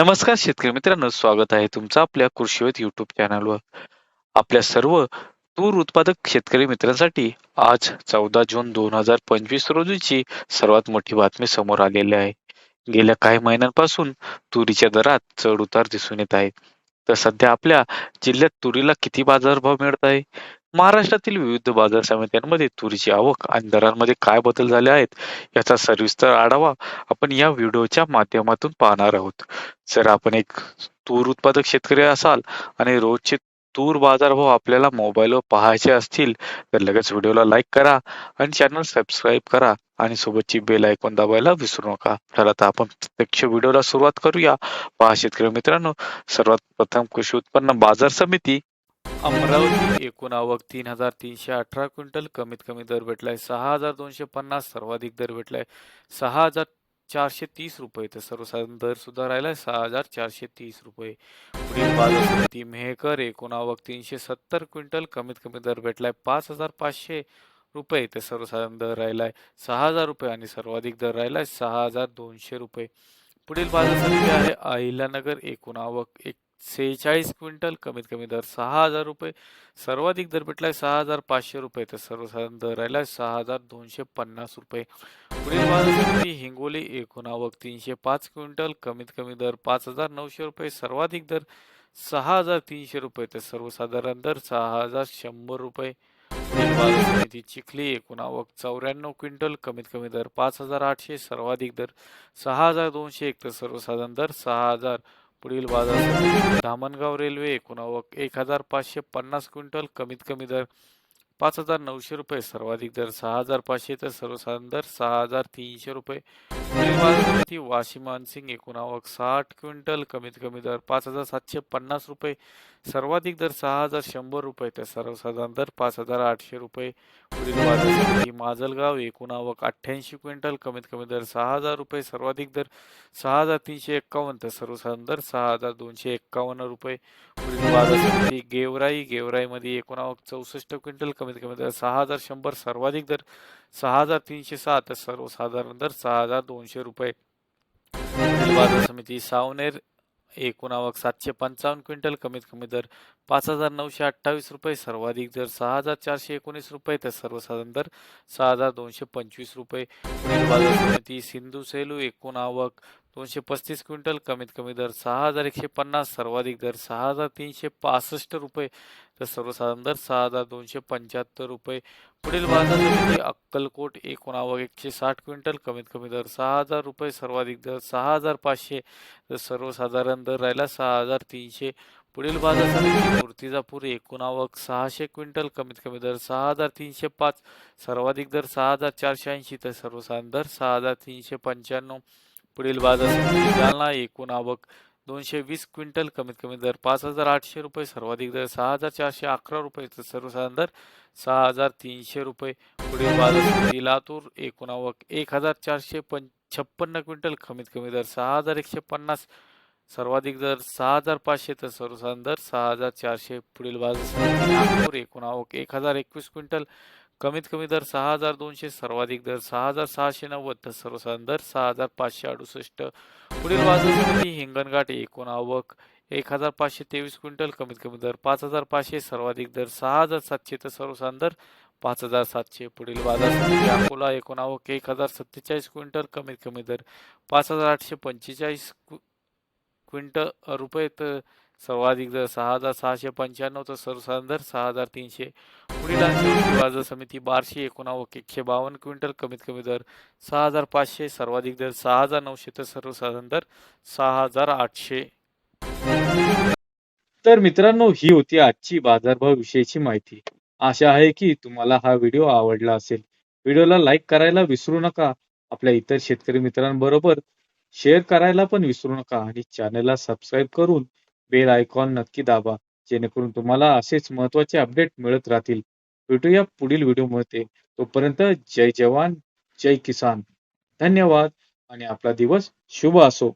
नमस्कार शेतकरी मित्रांनो स्वागत आहे तुमचं आपल्या कृषीवेत युट्यूब चॅनलवर आपल्या सर्व तूर उत्पादक शेतकरी मित्रांसाठी आज चौदा जून दोन हजार पंचवीस रोजीची सर्वात मोठी बातमी समोर आलेली आहे. गेल्या काही महिन्यांपासून तुरीच्या दरात चढ उतार दिसून येत आहे. तर सध्या आपल्या जिल्ह्यात तुरीला किती बाजारभाव मिळत आहे? महाराष्ट्रातील विविध बाजार समित्यांमध्ये तुरीची आवक आणि दरांमध्ये काय बदल झाले आहेत याचा सविस्तर आढावा आपण या व्हिडिओच्या माध्यमातून पाहणार आहोत. जर आपण एक तूर उत्पादक शेतकरी असाल आणि रोजचे तूर बाजारभाव आपल्याला मोबाईलवर पाहायचे असतील तर लगेच व्हिडिओला लाईक करा आणि चॅनल सबस्क्राईब करा आणि सोबतची बेल ऐकून दाबायला विसरू नका. तर आता आपण प्रत्यक्ष व्हिडिओला सुरुवात करूया. पहा शेतकरी मित्रांनो सर्वात प्रथम कृषी उत्पन्न बाजार समिती अमरावती एकूण आवक तीन हजार तीनशे अठरा क्विंटल. कमीत कमी दर भेटलाय सहा हजार दोनशे पन्नास सर्वाधिक दर भेटलाय सहा हजार चारशे तीस रुपये. तर सर्वसाधारण दर सुद्धा राहिलाय सहा हजार चारशे तीस रुपये. पुढील बाजार समिती मेहकर एकूण आवक तीनशे सत्तर क्विंटल. कमीत कमी दर भेटलाय पाच हजार पाचशे रुपये. तर सर्वसाधारण दर राहिलाय सहा हजार रुपये आणि सर्वाधिक दर राहिलाय सहा हजार दोनशे रुपये. पुढील बाजार समिती आहे अहिल्यानगर एकूण आवक एक सेहेचाळीस क्विंटल कमीत कमी दर सहा हजार रुपये. सर्वाधिक दर भेटलाय सहा हजार पाचशे रुपये. तर सर्वसाधारण दर राहिला सहा हजार दोनशे पन्नास रुपये. पुढील बाजार हिंगोली एकूण आवक तीनशे पाच क्विंटल कमीत कमी दर पाच हजार नऊशे रुपये. सर्वाधिक दर सहा हजार तीनशे रुपये. तर सर्वसाधारण दर सहा हजार शंभर रुपये. चिखली एकूण आवक चौऱ्याण्णव क्विंटल कमीत कमी दर पाच हजार आठशे. सर्वाधिक दर सहा हजार दोनशे एक. तर सर्वसाधारण दर सहा हजार पुढील बाजार. धामणगाव रेल्वे एकूण आवक एक हजार पाचशे पन्नास क्विंटल कमीत कमी दर पाच हजार नऊशे रुपये सर्वाधिक दर सहा हजार पाचशे तर सर्वसाधारण दर सहा हजार तीनशे रुपये. वाशिमान सिंग समिती साठ क्विंटल कमीत कमी दर पाच हजार सातशे पन्नास रुपये सर्वाधिक दर सहा हजार शंभर रुपये तर सर्वसाधारण दर पाच हजार आठशे रुपये. पुढील माजलगाव एकूण आवक अठ्ठ्याऐंशी क्विंटल कमीत कमी दर सहा हजार रुपये सर्वाधिक दर सहा हजार तीनशे एक्कावन्न तर सर्वसाधारण दर सहा हजार दोनशे एक्कावन्न रुपये. पुढील बाजार गेवराई गेवराईमध्ये एकूणावक चौसष्ट क्विंटल कमीत कमी दर सहा हजार शंभर सर्वाधिक दर सहा हजार तीनशे सात तर सर्वसाधारण दर सहा हजार दोन दोनशे रुपये. बाजार समिती सावनेर एकूण आवक सातशे पंचावन्न क्विंटल कमीत कमी दर पाच हजार नऊशे अठ्ठावीस रुपये सर्वाधिक दर सहा हजार चारशे एकोणीस रुपये तर सर्वसाधारण दर सहा हजार दोनशे पंचवीस रुपये. बाजार समिती सिंधू सेलू एकूण आवक दोनशे पस्तीस क्विंटल कमीत कमी दर सहा हजार एकशे पन्नास सर्वाधिक दर सहा हजार तीनशे पासष्ट रुपये. तर सर्वसाधारण दर सहा हजार दोनशे पंच्याहत्तर रुपये. पुढील बाजार अक्कलकोट एकूण आवक एकशे साठ क्विंटल कमीत कमी दर सहा हजार रुपये सर्वाधिक दर सहा हजार पाचशे. तर सर्वसाधारण दर राहिला सहा हजार तीनशे. पुढील बाजार मूर्तिजापूर एकूण आवक सहाशे क्विंटल कमीत कमी दर सहा हजार तीनशे पाच सर्वाधिक दर सहा हजार चारशे ऐंशी. तर सर्वसाधारण दर सहा हजार तीनशे पंच्याण्णव. पुढील बाजार समिती जालना एकूण आवक दोनशे वीस क्विंटल कमीत कमी दर पाच हजार आठशे रुपये सर्वाधिक दर सहा हजार चारशे अकरा रुपये तर सर्वसाधारण दर सहा हजार तीनशे रुपये. पुढील बाजार समिती लातूर एकूण आवक एक हजार चारशे पं छप्पन्न क्विंटल कमीत कमी दर सहा हजार एकशे पन्नास सर्वाधिक दर सहा हजार पाचशे तर सर्वसाधारण दर सहा हजार चारशे. पुढील बाजार समिती नागपूर एकूण आवक एक हजार एकवीस क्विंटल कमीत कमी दर सहा हजार दोनशे सर्वाधिक दर सहा हजार सहाशे नव्वद तर सर्वसाधारण दर सहा हजार पाचशे अडुसष्ट. पुढील बाजूसाठी हिंगणघाट एकूण आवक एक हजार पाचशे तेवीस क्विंटल कमीत कमी दर पाच हजार पाचशे सर्वाधिक दर सहा हजार सातशे तर सर्वसाधारण दर पाच हजार सातशे. पुढील बाजार समिती अकोला एकूण आवक एक हजार सत्तेचाळीस क्विंटल कमीत कमी दर पाच हजार आठशे पंचेचाळीस क्विंटल रुपये तर सर्वाधिक दर सहा हजार सहाशे पंच्याण्णव तर सर्वसाधारण दर सहा हजार तीनशे. पुढील बाजार समिती बारशे एकोणावक एकशे बावन्न क्विंटल कमीत कमी दर सहा हजार पाचशे सर्वाधिक दर सहा हजार नऊशे तर सर्वसाधारण दर सहा हजार आठशे. तर मित्रांनो ही होती आजची बाजारभाव विषयीची माहिती. आशा आहे की तुम्हाला हा व्हिडिओ आवडला असेल. व्हिडिओला लाईक करायला विसरू नका. आपल्या इतर शेतकरी मित्रांबरोबर शेअर करायला पण विसरू नका आणि चॅनलला सबस्क्राईब करून बेल आयकॉन नक्की दाबा जेणेकरून तुम्हाला असेच महत्त्वाचे अपडेट मिळत राहतील. भेटूया पुढील व्हिडिओमध्ये. तोपर्यंत जय जवान जय किसान. धन्यवाद आणि आपला दिवस शुभ असो.